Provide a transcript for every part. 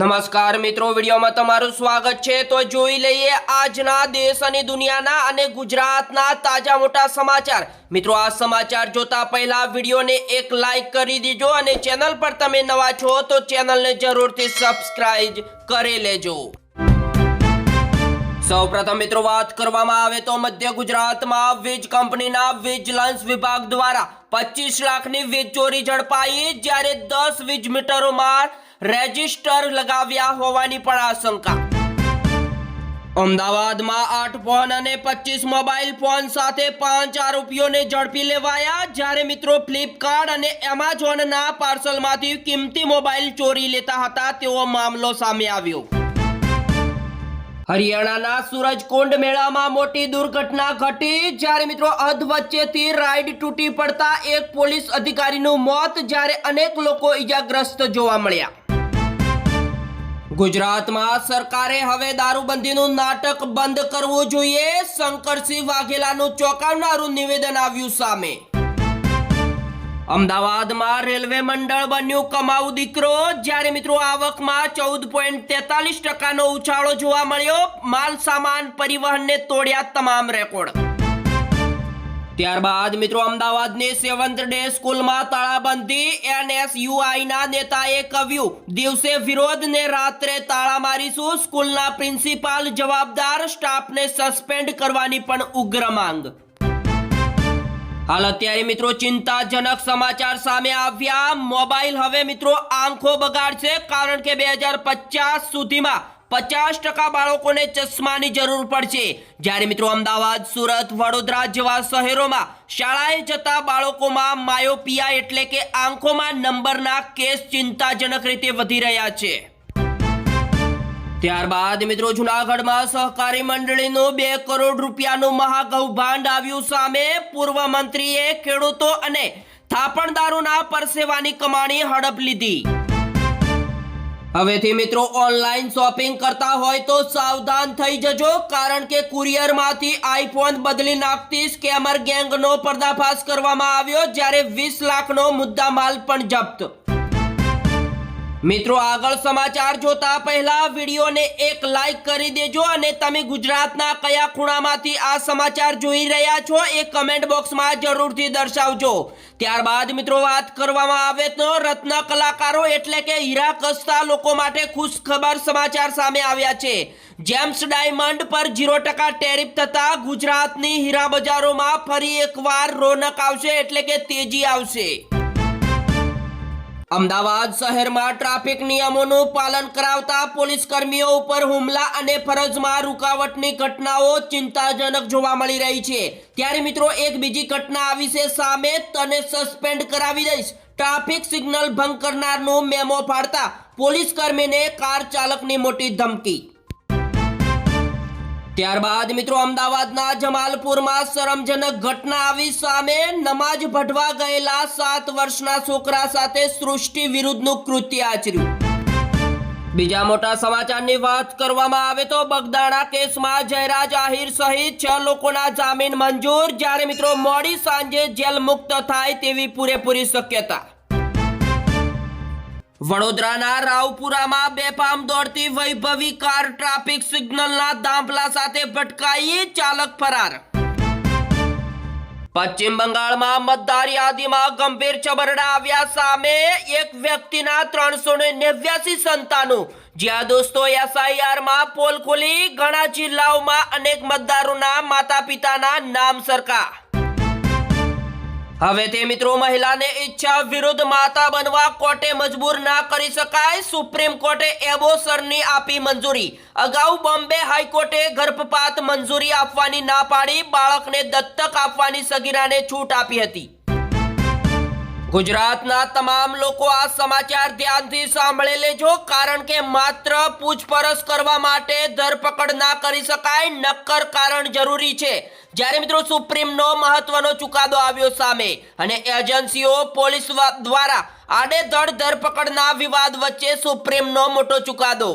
નમસ્કાર મિત્રો, વિડીયોમાં તમારું સ્વાગત છે. તો જોઈ લઈએ આજના દેશ અને દુનિયાના અને ગુજરાતના તાજા મોટા સમાચાર. મિત્રો, આ સમાચાર જોતા પહેલા વિડીયોને એક લાઈક કરી દીજો અને ચેનલ પર તમે નવા છો તો ચેનલને જરૂરથી સબસ્ક્રાઇબ કરી લેજો. સૌપ્રથમ મિત્રો, વાત કરવામાં આવે તો મધ્ય ગુજરાતમાં વીજ કંપનીના વિજિલન્સ વિભાગ દ્વારા પચીસ લાખની વીજ ચોરી ઝડપાઈ. જ્યારે દસ વીજ મીટરોમાં રેજિસ્ટર લગાવ્યા હોવાની પણ આશંકા. અમદાવાદમાં આઠ ફોન અને પચીસ મોબાઈલ ફોન સાથે પાંચ આરોપીઓને ઝડપી લેવાયા. જ્યારે મિત્રો ફ્લિપકાર્ટ અને એમેઝોનના પાર્સલમાંથી કિંમતી મોબાઈલ ચોરી લેતા હતા, તેવો મામલો સામે આવ્યો. હરિયાણાના સૂરજકુંડ મેળામાં મોટી દુર્ઘટના ઘટી. જ્યારે મિત્રો અધ વચ્ચેથી રાઈડ તૂટી પડતા એક પોલીસ અધિકારીનું મોત, જ્યારે અનેક લોકો ઈજાગ્રસ્ત જોવા મળ્યા. ગુજરાતમાં સરકારે હવે દારૂબંધીનું નાટક બંધ કરવું જોઈએ. શંકરસિંહ વાઘેલાનું ચોંકાવનારું નિવેદન આવ્યું સામે. અમદાવાદમાં રેલવે મંડળ બન્યું કમાઉ દીકરો. જ્યારે મિત્રો આવકમાં ચૌદ પોઈન્ટ તેતાલીસ ટકાનો ઉછાળો જોવા મળ્યો. માલ સામાન પરિવહનને તોડ્યા તમામ રેકોર્ડ. ત્યારબાદ મિત્રો અમદાવાદની સેવન્થ ડે સ્કૂલમાં તાળાબંધી એનએસયુઆઈના નેતાએ કહ્યું, દિવસે વિરોધ ને રાત્રે તાળા મારીશું. સ્કૂલના પ્રિન્સિપાલ જવાબદાર સ્ટાફને સસ્પેન્ડ કરવાની પણ ઉગ્ર માંગ. હાલ અત્યારે મિત્રો ચિંતાજનક સમાચાર સામે આવ્યા. મોબાઈલ હવે મિત્રો આંખો બગાડશે કારણ કે બે હજાર પચાસ સુધીમાં પચાસ ટકા બાળકોને ચશ્માની જરૂર પડશે. જ્યારે મિત્રો અમદાવાદ, સુરત, વડોદરા જેવા શહેરોમાં શાળાએ જતા બાળકોમાં માયોપિયા એટલે કે આંખોમાં નંબરના કેસ ચિંતાજનક રીતે વધી રહ્યા છે. ત્યારબાદ મિત્રો જુનાગઢમાં સહકારી મંડળીનું બે કરોડ રૂપિયાનું મહાકૌભાંડ આવ્યું સામે પૂર્વ મંત્રીએ ખેડૂતો અને થાપણદારોના પરસેવાની કમાણી હડપ લીધી. હવેથી મિત્રો ઓનલાઈન શોપિંગ કરતા હોય તો સાવધાન થઈ જજો, કારણ કે કુરિયરમાંથી આઈફોન બદલી નાખતી સ્કેમર ગેંગનો પર્દાફાશ કરવામાં આવ્યો, જ્યારે વીસ લાખનો મુદ્દા માલ પણ જપ્ત. મિત્રો, આગળ સમાચાર જોતા પહેલા વિડીયોને એક લાઈક કરી દેજો અને તમે ગુજરાતના કયા ખૂણામાંથી આ સમાચાર જોઈ રહ્યા છો એ કમેન્ટ બોક્સમાં જરૂરથી દર્શાવજો. ત્યારબાદ મિત્રો, વાત કરવામાં આવે તો રત્ન કલાકારો એટલે કે હીરા કસતા લોકો માટે ખુશ ખબર સમાચાર સામે આવ્યા છે. જેમ્સ ડાયમંડ પર ઝીરો ટકા ટેરિફ થતા ગુજરાતની હીરા બજારોમાં ફરી એકવાર રોનક આવશે એટલે કે તેજી આવશે. અમદાવાદ શહેરમાં ટ્રાફિક નિયમોનું પાલન કરાવતા પોલીસ કર્મીઓ ઉપર હુમલા અને ફરજમાં રૂકાવટની ઘટનાઓ ચિંતાજનક જોવા મળી રહી છે. ત્યારે મિત્રો, એક બીજી ઘટના આવી છે સામે તને સસ્પેન્ડ કરાવી દઈશ. ટ્રાફિક સિગ્નલ ભંગ કરનારનું મેમો ફાડતા પોલીસ કર્મીને કાર ચાલકની મોટી ધમકી. ત્યારબાદ મિત્રો અમદાવાદના જમાલપુરમાં શરમજનક ઘટના આવી સામે નમાજ ભટવા ગયેલા સાત વર્ષના છોકરા સાથે સૃષ્ટિ વિરુદ્ધનું કૃત્ય આચર્યું. બીજા મોટા સમાચારની વાત કરવામાં આવે તો બગદાણા કેસમાં જયરાજ આહિર સહિત છ લોકોના જામીન મંજૂર. જ્યારે મિત્રો મોડી સાંજે જેલ મુક્ત થાય તેવી પૂરેપૂરી શક્યતા. વડોદરાના રાવપુરામાં બેફામ દોડતી વૈભવી કાર ટ્રાફિક સિગ્નલના દાંભલા સાથે ભટકાઈ ચાલક ફરાર. પશ્ચિમ બંગાળમાં મતદાર યાદીમાં ગંભીર છબરડા આવ્યા સામે એક વ્યક્તિના ત્રણસો ને નેવ્યાસી સંતાનો. જ્યાં દોસ્તો એસઆઈઆરમાં પોલ ખોલી ઘણા જિલ્લાઓમાં અનેક મતદારોના માતા પિતાના નામ સરકા હવે તે મિત્રો મહિલાને ઈચ્છા વિરુદ્ધ માતા બનવા કોર્ટે મજબૂર ના કરી શકાય. સુપ્રીમ કોર્ટે એબોસરની આપી મંજૂરી. અગાઉ બોમ્બે હાઈકોર્ટે ગર્ભપાત મંજૂરી આપવાની ના પાડી. બાળકને દત્તક આપવાની સગીરાને છૂટ આપી હતી. ગુજરાતના તમામ લોકો આ સમાચાર ધ્યાનથી સાંભળી લેજો, કારણ કે માત્ર પૂછપરછ કરવા માટે ધરપકડ ના કરી શકાય, નક્કર કારણ જરૂરી છે. જ્યારે મિત્રો સુપ્રીમનો મહત્વનો ચુકાદો આવ્યો સામે અને એજન્સીઓ, પોલીસ દ્વારા આડેધડ ધરપકડના વિવાદ વચ્ચે સુપ્રીમનો મોટો ચુકાદો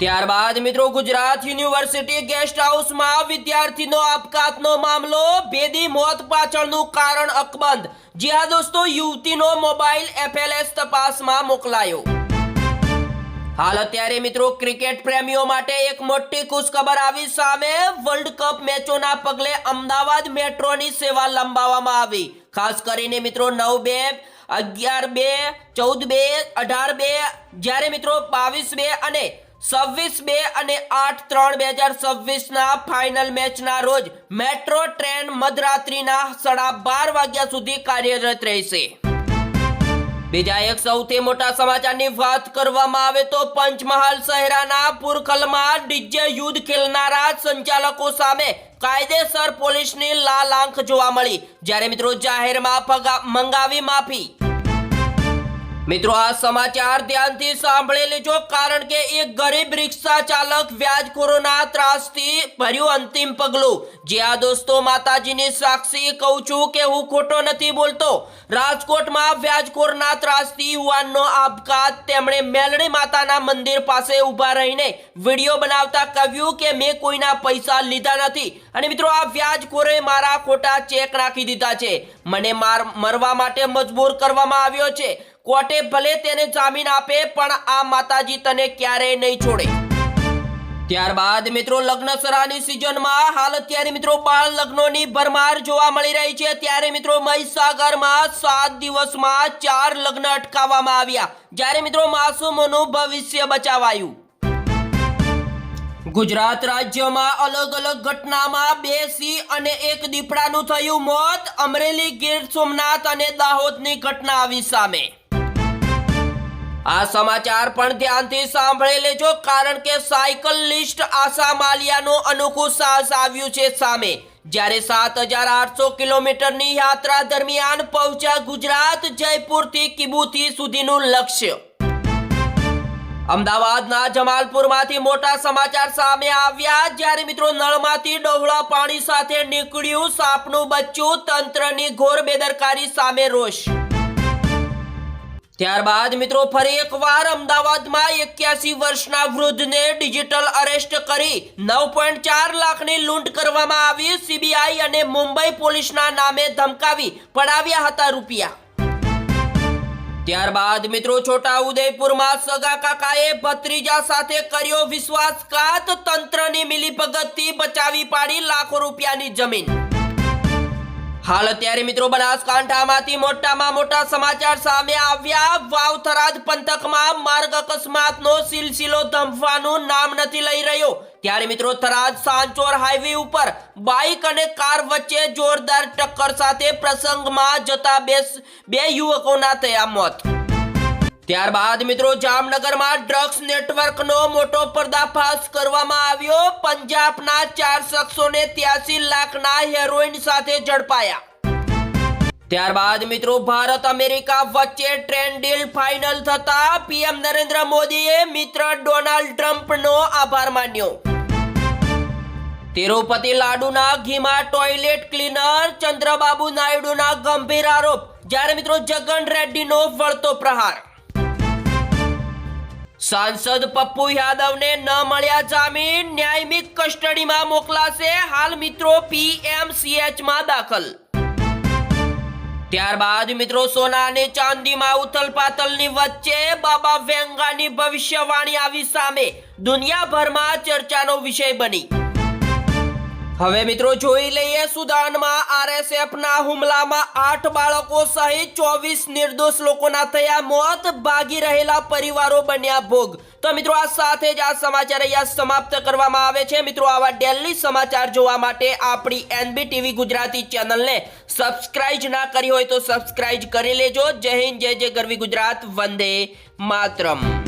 ત્યારબાદ મિત્રો ગુજરાત યુનિવર્સિટી ગેસ્ટ હાઉસમાં વિદ્યાર્થીનો આપઘાતનો મામલો ભેદી મોત પાછળનું કારણ અકબંધ. જી હા દોસ્તો, યુવતીનો મોબાઈલ એફએલએસ તપાસમાં મોકલાયો. હાલ અત્યારે મિત્રો ક્રિકેટ પ્રેમીઓ માટે એક મોટી ખુશખબર આવી સામે વર્લ્ડ કપ મેચોના પગલે અમદાવાદ મેટ્રોની સેવા લંબાવવામાં આવી. ખાસ કરીને મિત્રો નવ બે, અગિયાર બે, ચૌદ બે, અઢાર બે, જ્યારે મિત્રો બાવીસ બે અને છવ્વીસ બે અને આઠ ત્રણ બે હજાર છવ્વીસના ફાઇનલ મેચના રોજ મેટ્રો ટ્રેન મધરાત્રિના સાડા બાર વાગ્યા સુધી કાર્યરત રહેશે. બીજા એક સૌથી મોટા સમાચારની વાત કરવામાં આવે તો પંચમહાલ શહેરાના પુરખલમાં ડીજે યુદ્ધ ખેલનારા સંચાલકો સામે કાયદેસર પોલીસની લાલ આંખ જોવા મળી. જ્યારે મિત્રો જાહેરમાં મંગાવી માફી મિત્રો, આ સમાચાર ધ્યાનથી સાંભળી લેજો, કારણ કે એક ગરીબ રિક્ષા ચાલક વ્યાજખોરોના ત્રાસથી ભર્યું અંતિમ પગલું. જે આ દોસ્તો માતાજીની સાક્ષી કહું છું કે હું ખોટો નથી બોલતો. રાજકોટમાં વ્યાજખોરના ત્રાસથી યુવાનનો આપઘાત. તેમણે મેલણી માતાના મંદિર પાસે ઊભા રહીને વીડિયો બનાવતા કહ્યું કે મેં કોઈના પૈસા લીધા નથી. અને મિત્રો, આ વ્યાજખોરે મારા ખોટા ચેક નાખી દીધા છે. મને માર મરવા માટે મજબૂર કરવામાં આવ્યો છે. કોર્ટે ભલે તેને જામીન આપે, પણ આ માતાજી તને ક્યારેય નહીં છોડે. ત્યારબાદ મિત્રો લગ્ન સરાની સિઝનમાં, હાલ અત્યારે મિત્રો બાળ લગ્નોની ભરમાર જોવા મળી રહી છે. ત્યારે મિત્રો મહીસાગરમાં સાત દિવસમાં ચાર લગ્ન અટકાવવામાં આવ્યા. જ્યારે મિત્રો માસૂમોનું ભવિષ્ય બચાવાયું. ગુજરાત રાજ્યમાં અલગ અલગ ઘટનામાં બે સિંહ અને એક દીપડાનું થયું મોત. અમરેલી ગીર સોમનાથ અને દાહોદની ઘટના આવી સામે. આ સમાચાર પણ ધ્યાનથી સાંભળી લેજો કારણ કે સાયકલ લિસ્ટ આશા માલિયાનું અનોખું સાહસ આવ્યું છે સામે. જ્યારે સાત હજાર આઠસો કિલોમીટરની યાત્રા દરમિયાન પહોંચ્યા ગુજરાત, જયપુરથી કિબુથી સુધીનું લક્ષ્ય. અમદાવાદના જમાલપુરમાંથી મોટા સમાચાર સામે આવ્યા. જ્યારે મિત્રો નળમાંથી ડહોળા પાણી સાથે નીકળ્યું, સાપનું બચ્ચું તંત્રની ઘોર બેદરકારી સામે રોષ. ત્યારબાદ મિત્રો, ફરી એકવાર અમદાવાદમાં એક્યાસી વર્ષના વૃદ્ધને ડિજિટલ અરેસ્ટ કરી નવ પોઈન્ટ ચાર લાખની લૂંટ કરવામાં આવી. સીબીઆઈ અને મુંબઈ પોલીસના નામે ધમકાવી પડાવ્યા હતા રૂપિયા. ત્યારબાદ મિત્રો છોટા ઉદયપુરમાં સગા કાકાએ ભત્રીજા સાથે કર્યો વિશ્વાસઘાત. તંત્રની મિલીભગતથી બચાવી પાડી લાખો રૂપિયાની જમીન. હાલ અત્યારે મિત્રો બનાસકાંઠામાંથી મોટામાં મોટા સમાચાર સામે આવ્યા. વાવથરાજ પંથકમાં માર્ગ અકસ્માતનો સિલસિલો ધમવાનું નામ નથી લઈ રહ્યો. ત્યારે મિત્રો થરાદ સાંચોર હાઈવે ઉપર બાઇક અને કાર વચ્ચે જોરદાર ટક્કર સાથે પ્રસંગમાં જતા બે બે યુવકોના થયા મોત. ત્યારબાદ મિત્રો જામનગરમાં ડ્રગ્સ નેટવર્કનો મોટો પર્દાફાશ કરવામાં આવ્યો. પંજાબના ચાર શખ્સોને ત્યાસી લાખના હેરોઇન સાથે ઝડપાયા. ત્યારબાદ મિત્રો ભારત અમેરિકા વચ્ચે ટ્રેન ડીલ ફાઇનલ થતા પીએમ નરેન્દ્ર મોદીએ મિત્ર ડોનાલ્ડ ટ્રમ્પનો આભાર માન્યો. તિરુપતિ લાડુના ઘીમાં ટોયલેટ ક્લીનર, ચંદ્રબાબુ નાયડુના ગંભીર આરોપ. જ્યારે મિત્રો જગન રેડ્ડીનો વળતો પ્રહાર. સાંસદ પપ્પુ યાદવને ન મળ્યા જામીન ન્યાયિક કસ્ટડીમાં મોકલાશે હાલ મિત્રો પીએમસીએચમાં દાખલ. ત્યારબાદ મિત્રો સોના અને ચાંદીમાં ઉથલપાથલની વચ્ચે બાબા વેંગાની ભવિષ્યવાણી આવી સામે દુનિયાભરમાં ચર્ચાનો વિષય બની. હવે મિત્રો જોઈ લઈએ સુદાનમાં આરએસએફના હુમલામાં આઠ બાળકો સહિત ચોવીસ નિર્દોષ લોકોના થયા મોત, ભાગી રહેલા પરિવારો બન્યા ભોગ. તો મિત્રો આ સાથે જ આ સમાચાર અહીંયા સમાપ્ત કરવામાં આવે છે. મિત્રો આવા ડેલી સમાચાર જોવા માટે આપણી એનબી ટીવી ગુજરાતી ચેનલને સબસ્ક્રાઇબ ના કરી હોય તો સબસ્ક્રાઇબ કરી લેજો. જય હિન્દ, જય જય ગરવી ગુજરાત. વંદે માતરમ.